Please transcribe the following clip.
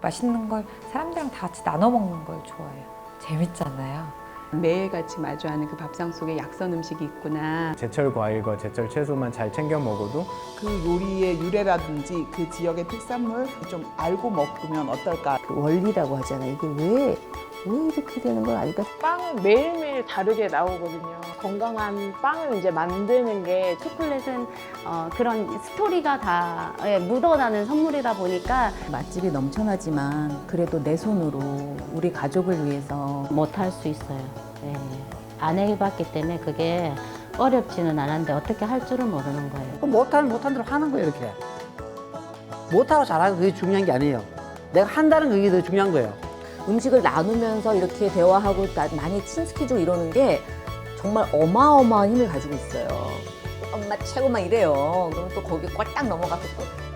맛있는 걸 사람들이랑 다 같이 나눠 먹는 걸 좋아해요. 재밌잖아요. 매일같이 마주하는 그 밥상 속에 약선 음식이 있구나. 제철 과일과 제철 채소만 잘 챙겨 먹어도 그 요리의 유래라든지 그 지역의 특산물 좀 알고 먹으면 어떨까? 그 원리라고 하잖아요. 이게 왜, 왜 이렇게 되는 걸 알까? 빵은 매일매일 다르게 나오거든요. 건강한 빵을 이제 만드는 게 초콜릿은 어, 그런 스토리가 다 예, 묻어나는 선물이다 보니까 맛집이 넘쳐나지만 그래도 내 손으로 우리 가족을 위해서 못할 수 있어요. 예. 안 해봤기 때문에 그게 어렵지는 않은데 어떻게 할 줄은 모르는 거예요. 그럼 못하면 못한 대로 하는 거예요, 이렇게. 못하고 잘하고 그게 중요한 게 아니에요. 내가 한다는 그게 더 중요한 거예요. 음식을 나누면서 이렇게 대화하고 나- 많이 친숙해지고 이러는 게 정말 어마어마한 힘을 가지고 있어요. 엄마 최고 막 이래요. 그럼 또 거기 꼴딱 넘어가서 또